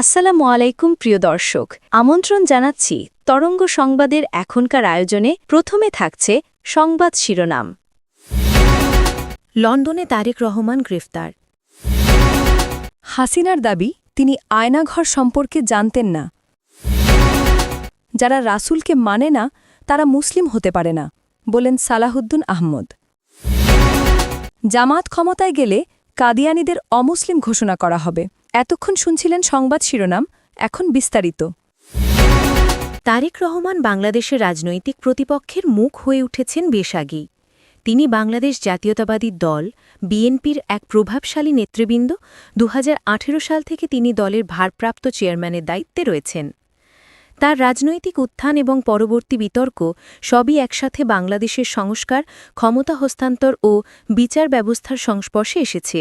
আসসালামু আলাইকুম, প্রিয় দর্শক। আমন্ত্রণ জানাচ্ছি তরঙ্গ সংবাদের এখনকার আয়োজনে প্রথমে থাকছে সংবাদ শিরোনাম। লন্ডনে তারেক রহমান গ্রেফতার। হাসিনার দাবি, তিনি আয়নাঘর সম্পর্কে জানতেন না। যারা রাসূলকে মানে না, তারা মুসলিম হতে পারে না, বলেন সালাহুদ্দিন আহমদ। জামাত ক্ষমতায় গেলে কাদিয়ানিদের অমুসলিম ঘোষণা করা হবে। এতক্ষণ শুনছিলেন সংবাদ শিরোনাম, এখন বিস্তারিত। তারেক রহমান বাংলাদেশের রাজনৈতিক প্রতিপক্ষের মুখ হয়ে উঠেছেন বেশ আগেই তিনি বাংলাদেশ জাতীয়তাবাদী দল, বিএনপির এক প্রভাবশালী নেতৃবৃন্দ। দু হাজার আঠেরো সাল থেকে তিনি দলের ভারপ্রাপ্ত চেয়ারম্যানের দায়িত্বে রয়েছেন। তার রাজনৈতিক উত্থান এবং পরবর্তী বিতর্ক সবই একসাথে বাংলাদেশের সংস্কার, ক্ষমতা হস্তান্তর ও বিচার ব্যবস্থার সংস্পর্শে এসেছে।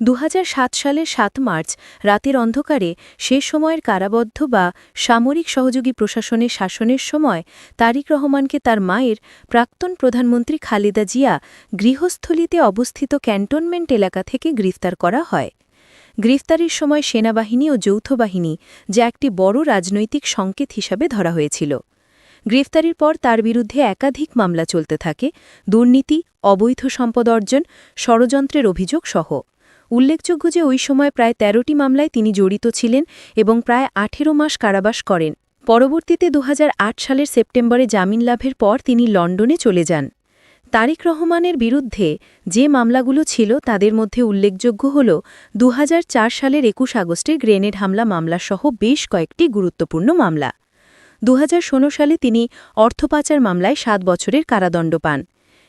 দু হাজার সাত সালের সাত মার্চ, রাতের অন্ধকারে সে সময়ের কারাবদ্ধ বা সামরিক সহযোগী প্রশাসনের শাসনের সময় তারিক রহমানকে তার মায়ের প্রাক্তন প্রধানমন্ত্রী খালেদা জিয়া গৃহস্থলিতে অবস্থিত ক্যান্টনমেন্ট এলাকা থেকে গ্রেফতার করা হয়। গ্রেফতারির সময় সেনাবাহিনী ও যৌথ বাহিনী, যা একটি বড় রাজনৈতিক সংকেত হিসাবে ধরা হয়েছিল। গ্রেফতারির পর তার বিরুদ্ধে একাধিক মামলা চলতে থাকে, দুর্নীতি, অবৈধ সম্পদ অর্জন, ষড়যন্ত্রের অভিযোগ সহ। উল্লেখযোগ্য যে ওই সময় প্রায় ১৩টি মামলায় তিনি জড়িত ছিলেন এবং প্রায় আঠেরো মাস কারাবাস করেন। পরবর্তীতে দু হাজার আট সালের সেপ্টেম্বরে জামিন লাভের পর তিনি লন্ডনে চলে যান। তারিক রহমানের বিরুদ্ধে যে মামলাগুলো ছিল তাদের মধ্যে উল্লেখযোগ্য হল দু হাজার চার সালের একুশ আগস্টের গ্রেনেড হামলা মামলাসহ বেশ কয়েকটি গুরুত্বপূর্ণ মামলা। দু হাজার ষোলো সালে তিনি অর্থপাচার মামলায় সাত বছরের কারাদণ্ড পান।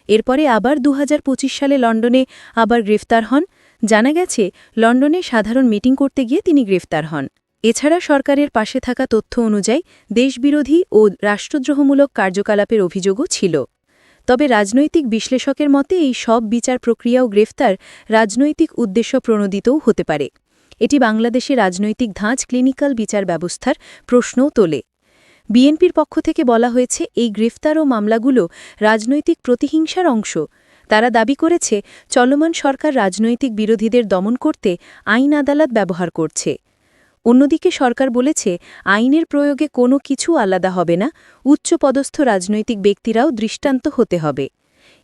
এরপরে আবার দু হাজার পঁচিশ সালে লন্ডনে আবার গ্রেফতার হন জানা গেছে, লন্ডনে সাধারণ মিটিং করতে গিয়ে তিনি গ্রেফতার হন। এছাড়া সরকারের পাশে থাকা তথ্য অনুযায়ী, দেশবিরোধী ও রাষ্ট্রদ্রোহমূলক কার্যকলাপের অভিযোগও ছিল। তবে রাজনৈতিক বিশ্লেষকের মতে, এই সব বিচার প্রক্রিয়া ও গ্রেফতার রাজনৈতিক উদ্দেশ্য প্রণোদিতও হতে পারে। এটি বাংলাদেশে রাজনৈতিক ধাঁচ ক্লিনিক্যাল বিচার ব্যবস্থার প্রশ্নও তোলে। বিএনপির পক্ষ থেকে বলা হয়েছে, এই গ্রেফতার ও মামলাগুলো রাজনৈতিক প্রতিহিংসার অংশ। তারা দাবি করেছে, চলমান সরকার রাজনৈতিক বিরোধীদের দমন করতে আইন আদালত ব্যবহার করছে। অন্যদিকে সরকার বলেছে, আইনের প্রয়োগে কোনো কিছু আলাদা হবে না, উচ্চপদস্থ রাজনৈতিক ব্যক্তিরাও দৃষ্টান্ত হতে হবে।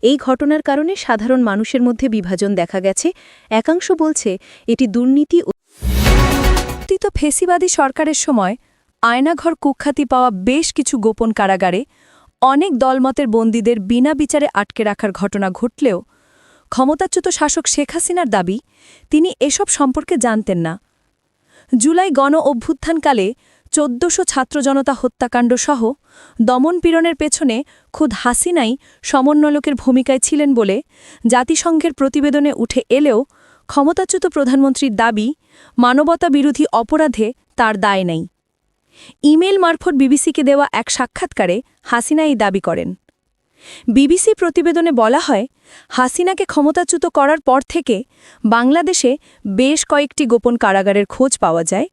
এই ঘটনার কারণে সাধারণ মানুষের মধ্যে বিভাজন দেখা গেছে। একাংশ বলছে, এটি দুর্নীতি ও ফেসিবাদী সরকারের সময় আয়নাঘর কুখ্যাতি পাওয়া বেশ কিছু গোপন কারাগারে অনেক দলমতের বন্দীদের বিনা বিচারে আটকে রাখার ঘটনা ঘটলেও ক্ষমতাচ্যুত শাসক শেখ হাসিনার দাবি, তিনি এসব সম্পর্কে জানতেন না। জুলাই গণ অভ্যুত্থানকালে চোদ্দশো ছাত্র জনতা হত্যাকাণ্ড সহ দমনপীড়নের পেছনে খুদ হাসিনাই সমন্বয়কের ভূমিকায় ছিলেন বলে জাতিসংঘের প্রতিবেদনে উঠে এলেও ক্ষমতাচ্যুত প্রধানমন্ত্রীর দাবি মানবতা বিরোধী অপরাধে তার দায় নেই। ইমেল মারফত বিবিসিকে দেওয়া এক সাক্ষাৎকারে হাসিনা এই দাবি করেন। বিবিসি প্রতিবেদনে বলা হয়, হাসিনাকে ক্ষমতাচ্যুত করার পর থেকে বাংলাদেশে বেশ কয়েকটি গোপন কারাগারের খোঁজ পাওয়া যায়,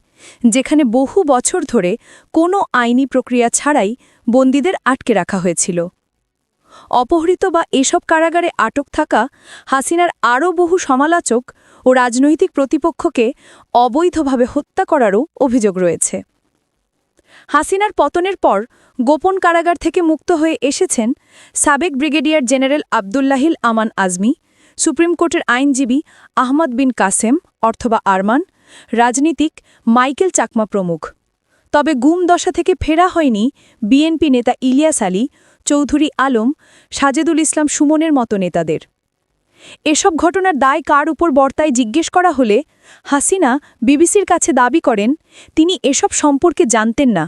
যেখানে বহু বছর ধরে কোনো আইনি প্রক্রিয়া ছাড়াই বন্দীদের আটকে রাখা হয়েছিল। অপহৃত বা এসব কারাগারে আটক থাকা হাসিনার আরও বহু সমালোচক ও রাজনৈতিক প্রতিপক্ষকে অবৈধভাবে হত্যা করারও অভিযোগ রয়েছে। হাসিনার পতনের পর গোপন কারাগার থেকে মুক্ত হয়ে এসেছেন সাবেক brigadier general Abdullahil Aman Azmi, supreme কোর্টের আইনজীবী আহমদ বিন কাসেম অর্থবা আরমান, রাজনীতিক মাইকেল চাকমা প্রমুখ। তবে গুম দশা থেকে ফেরা হয়নি বিএনপি নেতা ইলিয়াস আলী, চৌধুরী আলম, সাজেদুল ইসলাম সুমনের মতো নেতাদের। এসব ঘটনার দায় কার উপর বর্তায় জিজ্ঞেস করা হলে হাসিনা বিবিসির কাছে দাবি করেন, তিনি এসব সম্পর্কে জানতেন না।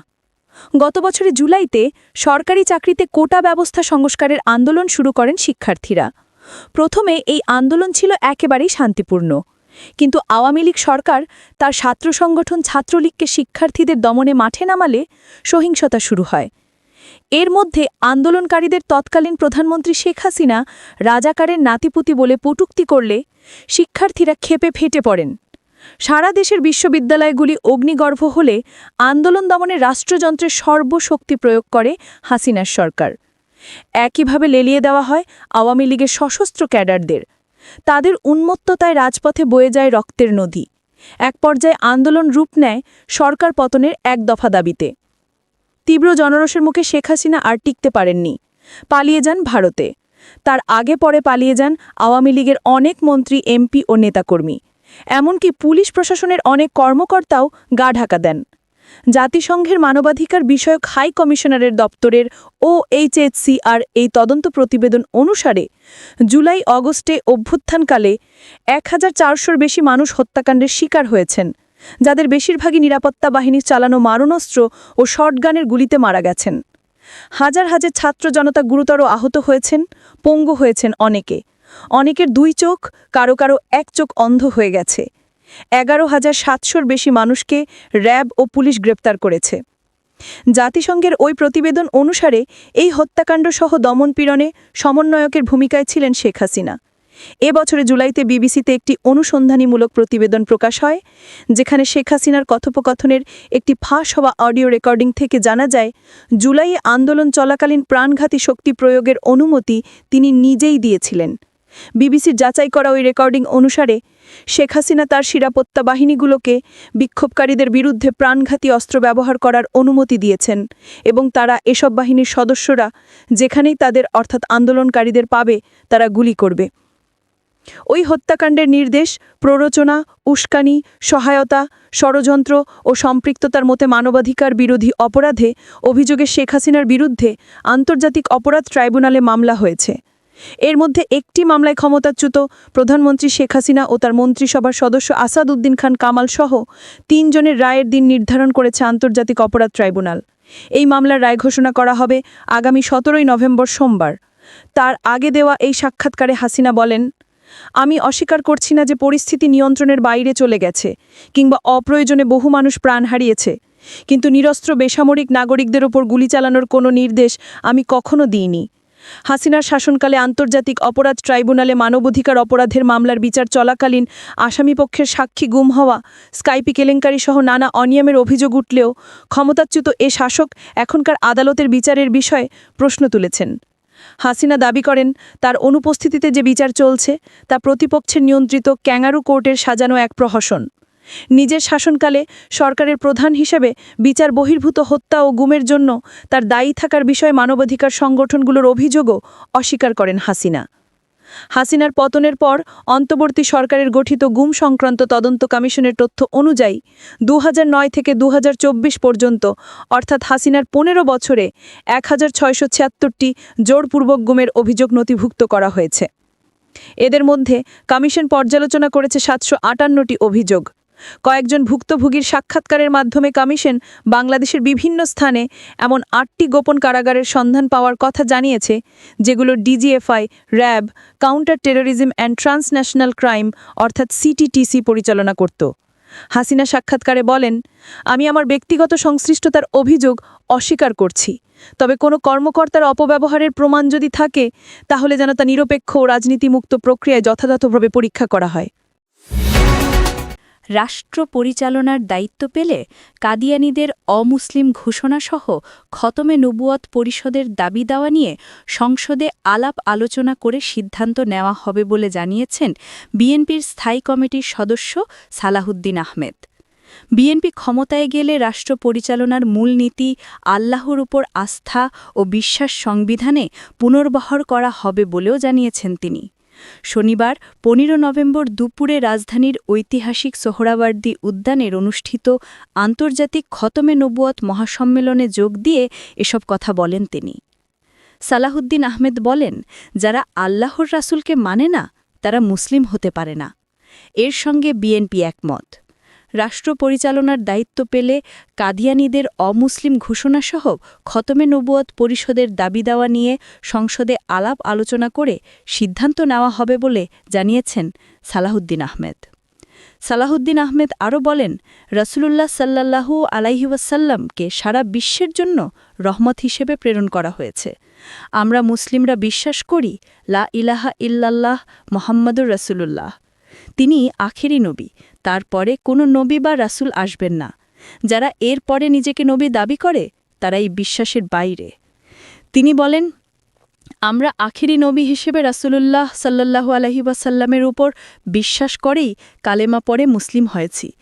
গত বছরে জুলাইতে সরকারি চাকরিতে কোটা ব্যবস্থা সংস্কারের আন্দোলন শুরু করেন শিক্ষার্থীরা। প্রথমে এই আন্দোলন ছিল একেবারেই শান্তিপূর্ণ। কিন্তু আওয়ামী লীগ সরকার তার ছাত্র সংগঠন ছাত্রলীগকে শিক্ষার্থীদের দমনে মাঠে নামালে সহিংসতা শুরু হয়। এর মধ্যে আন্দোলনকারীদের তৎকালীন প্রধানমন্ত্রী শেখ হাসিনা রাজাকারের নাতিপুতি বলে পটুক্তি করলে শিক্ষার্থীরা ক্ষেপে ফেটে পড়েন। সারা দেশের বিশ্ববিদ্যালয়গুলি অগ্নিগর্ভ হলে আন্দোলন দমনে রাষ্ট্রযন্ত্রের সর্বশক্তি প্রয়োগ করে হাসিনার সরকার। একইভাবে লেলিয়ে দেওয়া হয় আওয়ামী লীগের সশস্ত্র ক্যাডারদের। তাদের উন্মত্ততায় রাজপথে বয়ে যায় রক্তের নদী। এক পর্যায়ে আন্দোলন রূপ নেয় সরকার পতনের এক দফা দাবিতে। তীব্র জনরসের মুখে শেখ হাসিনা আর টিকতে পারেননি। পালিয়ে যান ভারতে। তার আগে পরে পালিয়ে যান আওয়ামী লীগের অনেক মন্ত্রী, এমপি ও নেতাকর্মী। এমনকি পুলিশ প্রশাসনের অনেক কর্মকর্তাও গা ঢাকা দেন। জাতিসংঘের মানবাধিকার বিষয়ক হাই কমিশনারের দপ্তরের ও এইচএইচসিআর এই তদন্ত প্রতিবেদন অনুসারে জুলাই অগস্টে অভ্যুত্থানকালে এক হাজার চারশোর বেশি মানুষ হত্যাকাণ্ডের শিকার হয়েছেন, যাদের বেশিরভাগই নিরাপত্তা বাহিনীর চালানো মারণাস্ত্র ও শর্টগানের গুলিতে মারা গেছেন। হাজার হাজার ছাত্র জনতা গুরুতর আহত হয়েছেন, পঙ্গু হয়েছেন অনেকে। অনেকের দুই চোখ, কারও কারও এক চোখ অন্ধ হয়ে গেছে। এগারো হাজার সাতশোর বেশি মানুষকে র্যাব ও পুলিশ গ্রেপ্তার করেছে। জাতিসংঘের ওই প্রতিবেদন অনুসারে এই হত্যাকাণ্ড সহ দমনপীড়নে সমন্বয়কের ভূমিকায় ছিলেন শেখ হাসিনা। এ বছরে জুলাইতে বিবিসিতে একটি অনুসন্ধানীমূলক প্রতিবেদন প্রকাশ হয়, যেখানে শেখ হাসিনার কথোপকথনের একটি ফাঁস হওয়া অডিও রেকর্ডিং থেকে জানা যায়, জুলাইয়ে আন্দোলন চলাকালীন প্রাণঘাতী শক্তি প্রয়োগের অনুমতি তিনি নিজেই দিয়েছিলেন। বিবিসির যাচাই করা ওই রেকর্ডিং অনুসারে, শেখ হাসিনা তার নিরাপত্তা বাহিনীগুলোকে বিক্ষোভকারীদের বিরুদ্ধে প্রাণঘাতী অস্ত্র ব্যবহার করার অনুমতি দিয়েছেন এবং তারা এসব বাহিনীর সদস্যরা যেখানেই তাদের অর্থাৎ আন্দোলনকারীদের পাবে, তারা গুলি করবে। ওই হত্যাকাণ্ডের নির্দেশ প্ররোচনা, উস্কানি, সহায়তা, ষড়যন্ত্র ও সম্পৃক্ততার মতে মানবাধিকার বিরোধী অপরাধে অভিযোগে শেখ হাসিনার বিরুদ্ধে আন্তর্জাতিক অপরাধ ট্রাইব্যুনালে মামলা হয়েছে। এর মধ্যে একটি মামলায় ক্ষমতাচ্যুত প্রধানমন্ত্রী শেখ হাসিনা ও তার মন্ত্রিসভার সদস্য আসাদ উদ্দিন খান কামাল সহ তিনজনের রায়ের দিন নির্ধারণ করেছে আন্তর্জাতিক অপরাধ ট্রাইব্যুনাল। এই মামলার রায় ঘোষণা করা হবে আগামী সতেরোই নভেম্বর সোমবার। তার আগে দেওয়া এই সাক্ষাৎকারে হাসিনা বলেন, আমি অস্বীকার করছি না যে পরিস্থিতি নিয়ন্ত্রণের বাইরে চলে গেছে কিংবা অপ্রয়োজনে বহু মানুষ প্রাণ হারিয়েছে, কিন্তু নিরস্ত্র বেসামরিক নাগরিকদের ওপর গুলি চালানোর কোনো নির্দেশ আমি কখনো দিইনি। হাসিনার শাসনকালে আন্তর্জাতিক অপরাধ ট্রাইব্যুনালে মানবাধিকার অপরাধের মামলার বিচার চলাকালীন আসামিপক্ষের সাক্ষী গুম হওয়া, স্কাইপি কেলেঙ্কারি সহ নানা অনিয়মের অভিযোগ উঠলেও ক্ষমতাচ্যুত এ শাসক এখনকার আদালতের বিচারের বিষয়ে প্রশ্ন তুলেছেন। হাসিনা দাবি করেন, তার অনুপস্থিতিতে যে বিচার চলছে, তা প্রতিপক্ষের নিয়ন্ত্রিত ক্যাঙ্গারু কোর্টের সাজানো এক প্রহসন। নিজের শাসনকালে সরকারের প্রধান হিসেবে বিচার বহির্ভূত হত্যা ও গুমের জন্য তার দায়ী থাকার বিষয়ে মানবাধিকার সংগঠনগুলোর অভিযোগও অস্বীকার করেন হাসিনা। হাসিনার পতনের পর অন্তর্বর্তী সরকারের গঠিত গুম সংক্রান্ত তদন্ত কমিশনের তথ্য অনুযায়ী দু হাজার নয় থেকে দু হাজার চব্বিশ পর্যন্ত, অর্থাৎ হাসিনার পনেরো বছরে এক হাজার জোরপূর্বক গুমের অভিযোগ নথিভুক্ত করা হয়েছে। এদের মধ্যে কমিশন পর্যালোচনা করেছে সাতশো অভিযোগ। কয়েকজন ভুক্তভোগীর সাক্ষাৎকারের মাধ্যমে কমিশন বাংলাদেশের বিভিন্ন স্থানে এমন আটটি গোপন কারাগারের সন্ধান পাওয়ার কথা জানিয়েছে, যেগুলো DGFI, RAB, counter terrorism and transnational crime অর্থাৎ সিটিটিসি পরিচালনা করত। হাসিনা সাক্ষাৎকারে বলেন, আমি আমার ব্যক্তিগত সংশ্লিষ্টতার অভিযোগ অস্বীকার করছি, তবে কোনো কর্মকর্তার অপব্যবহারের প্রমাণ যদি থাকে, তাহলে যেন তা নিরপেক্ষ ও রাজনীতিমুক্ত প্রক্রিয়ায় যথাযথভাবে পরীক্ষা করা হয়। রাষ্ট্র পরিচালনার দায়িত্ব পেলে কাদিয়ানিদের অমুসলিম ঘোষণাসহ খতমে নবুয়ত পরিষদের দাবি দেওয়া নিয়ে সংসদে আলাপ আলোচনা করে সিদ্ধান্ত নেওয়া হবে বলে জানিয়েছেন বিএনপির স্থায়ী কমিটির সদস্য সালাহুদ্দিন আহমেদ। বিএনপি ক্ষমতায় গেলে রাষ্ট্র পরিচালনার মূলনীতি আল্লাহর উপর আস্থা ও বিশ্বাস সংবিধানে পুনর্বহর করা হবে বলেও জানিয়েছেন তিনি। শনিবার, পনেরো নভেম্বর দুপুরে রাজধানীর ঐতিহাসিক সোহরাওয়ার্দী উদ্যানের অনুষ্ঠিত আন্তর্জাতিক খতমে নবুয়ত মহাসম্মেলনে যোগ দিয়ে এসব কথা বলেন তিনি। সালাহুদ্দিন আহমেদ বলেন, যারা আল্লাহর রাসুলকে মানে না, তারা মুসলিম হতে পারে না। এর সঙ্গে বিএনপি একমত। রাষ্ট্র পরিচালনার দায়িত্ব পেলে কাদিয়ানিদের অমুসলিম ঘোষণাসহ খতমে নবুয়ত পরিষদের দাবি দেওয়া নিয়ে সংসদে আলাপ আলোচনা করে সিদ্ধান্ত নেওয়া হবে বলে জানিয়েছেন সালাহুদ্দিন আহমেদ। সালাহুদ্দিন আহমেদ আরও বলেন, রসুলুল্লাহ সাল্লাল্লাহু আলাইহিওয়াসাল্লামকে সারা বিশ্বের জন্য রহমত হিসেবে প্রেরণ করা হয়েছে। আমরা মুসলিমরা বিশ্বাস করি, লা ইলাহা ইল্লাল্লাহ মোহাম্মদুর রসুলুল্লাহ। তিনি আখেরি নবী। তারপরে কোনো নবী বা রাসূল আসবেন না। যারা এর পরে নিজেকে নবী দাবি করে তারা এই বিশ্বাসের বাইরে। তিনি বলেন, আমরা আখিরি নবী হিসেবে রাসূলুল্লাহ সাল্লাল্লাহু আলহি ওয়াসাল্লামের উপর বিশ্বাস করেই কালেমা পরে মুসলিম হয়েছি।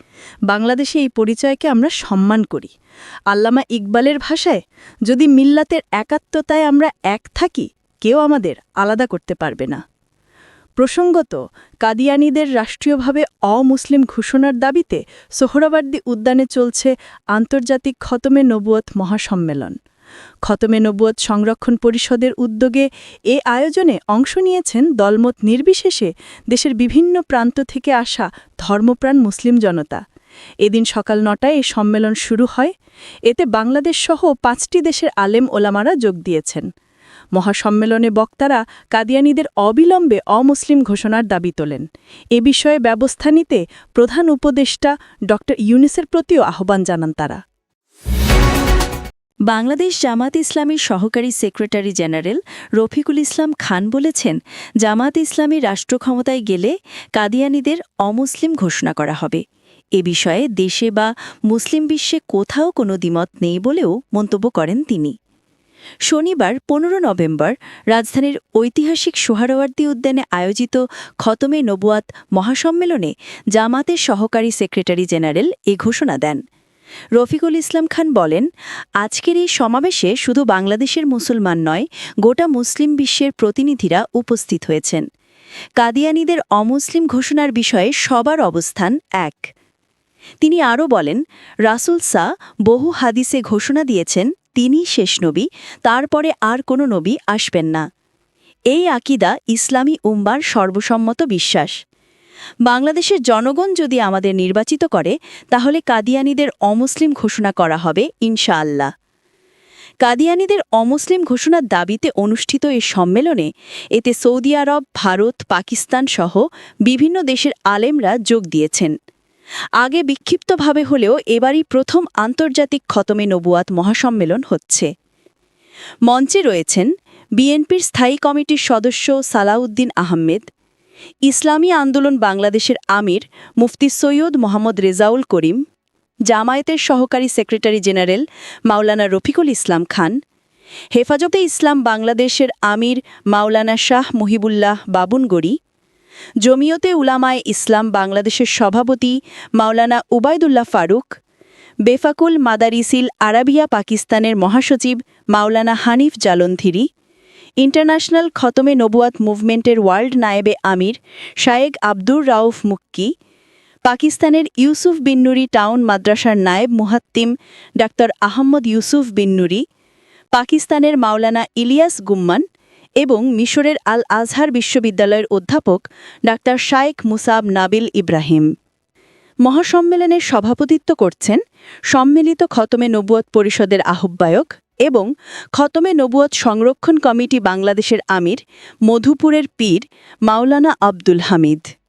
বাংলাদেশে এই পরিচয়কে আমরা সম্মান করি। আল্লামা ইকবালের ভাষায়, যদি মিল্লাতের একাত্মতায় আমরা এক থাকি, কেউ আমাদের আলাদা করতে পারবে না। প্রসঙ্গত, কাদিয়ানিদের রাষ্ট্রীয়ভাবে অমুসলিম ঘোষণার দাবিতে সোহরাবার্দী উদ্যানে চলছে আন্তর্জাতিক খতমে নবুয়ত মহাসম্মেলন। খতমে নবুয়ত সংরক্ষণ পরিষদের উদ্যোগে এ আয়োজনে অংশ নিয়েছেন দলমত নির্বিশেষে দেশের বিভিন্ন প্রান্ত থেকে আসা ধর্মপ্রাণ মুসলিম জনতা। এদিন সকাল নটায় এই সম্মেলন শুরু হয়। এতে বাংলাদেশ সহ পাঁচটি দেশের আলেম ওলামারা যোগ দিয়েছেন। মহাসম্মেলনে বক্তারা কাদিয়ানিদের অবিলম্বে অমুসলিম ঘোষণার দাবি তোলেন। এ বিষয়ে ব্যবস্থা নিতে প্রধান উপদেষ্টা ড. ইউনিসের প্রতিও আহ্বান জানান তারা। বাংলাদেশ জামাত ইসলামীর সহকারী সেক্রেটারি জেনারেল রফিকুল ইসলাম খান বলেছেন, জামাত ইসলামী রাষ্ট্র ক্ষমতায় গেলে কাদিয়ানিদের অমুসলিম ঘোষণা করা হবে। এ বিষয়ে দেশে বা মুসলিম বিশ্বে কোথাও কোনো দ্বিমত নেই বলেও মন্তব্য করেন তিনি। শনিবার পনেরো নভেম্বর রাজধানীর ঐতিহাসিক সোহারওয়ার্দী উদ্যানে আয়োজিত খতমে নবুয়াত মহাসম্মেলনে জামাতের সহকারী সেক্রেটারি জেনারেল এ ঘোষণা দেন। রফিকুল ইসলাম খান বলেন, আজকের এই সমাবেশে শুধু বাংলাদেশের মুসলমান নয়, গোটা মুসলিম বিশ্বের প্রতিনিধিরা উপস্থিত হয়েছেন। কাদিয়ানিদের অমুসলিম ঘোষণার বিষয়ে সবার অবস্থান এক। তিনি আরও বলেন, রাসুল সা বহু হাদিসে ঘোষণা দিয়েছেন তিনি শেষ নবী, তারপরে আর কোনো নবী আসবেন না। এই আকিদা ইসলামী উম্বার সর্বসম্মত বিশ্বাস। বাংলাদেশের জনগণ যদি আমাদের নির্বাচিত করে, তাহলে কাদিয়ানিদের অমুসলিম ঘোষণা করা হবে, ইনশাআল্লাহ। কাদিয়ানিদের অমুসলিম ঘোষণার দাবিতে অনুষ্ঠিত এই সম্মেলনে এতে সৌদি আরব, ভারত, পাকিস্তান সহ বিভিন্ন দেশের আলেমরা যোগ দিয়েছেন। আগে বিক্ষিপ্তভাবে হলেও এবারই প্রথম আন্তর্জাতিক খতমে নবুয়াত মহাসম্মেলন হচ্ছে। মঞ্চে রয়েছেন বিএনপির স্থায়ী কমিটির সদস্য সালাউদ্দিন আহমেদ, ইসলামী আন্দোলন বাংলাদেশের আমির মুফতি সৈয়দ মোহাম্মদ রেজাউল করিম, জামায়াতের সহকারী সেক্রেটারি জেনারেল মাওলানা রফিকুল ইসলাম খান, হেফাজতে ইসলাম বাংলাদেশের আমির মাওলানা শাহ মহিবুল্লাহ বাবুনগড়ি জমিয়তে উলামায় ইসলাম বাংলাদেশের সভাপতি মাওলানা উবায়দুল্লাহ ফারুক, বেফাকুল মাদারিসিল আরাবিয়া পাকিস্তানের মহাসচিব মাওলানা হানিফ জালন্থিরি, ইন্টারন্যাশনাল খতমে নবুয়াত মুভমেন্টের ওয়ার্ল্ড নায়েবে আমির শায়েক আব্দুর রাউফ মুক্কি, পাকিস্তানের ইউসুফ বিন্নুরি টাউন মাদ্রাসার নায়েব মুহাত্তিম ডাক্তার আহম্মদ ইউসুফ বিন্নুরি পাকিস্তানের মাওলানা ইলিয়াস গুম্মান এবং মিশরের আল আজহার বিশ্ববিদ্যালয়ের অধ্যাপক ডাক্তার শায়েক মুসাব নাবিল ইব্রাহিম। মহাসম্মেলনের সভাপতিত্ব করছেন সম্মিলিত খতমে নবুয়ত পরিষদের আহ্বায়ক এবং খতমে নবুয়ত সংরক্ষণ কমিটি বাংলাদেশের আমির মধুপুরের পীর মাওলানা আব্দুল হামিদ।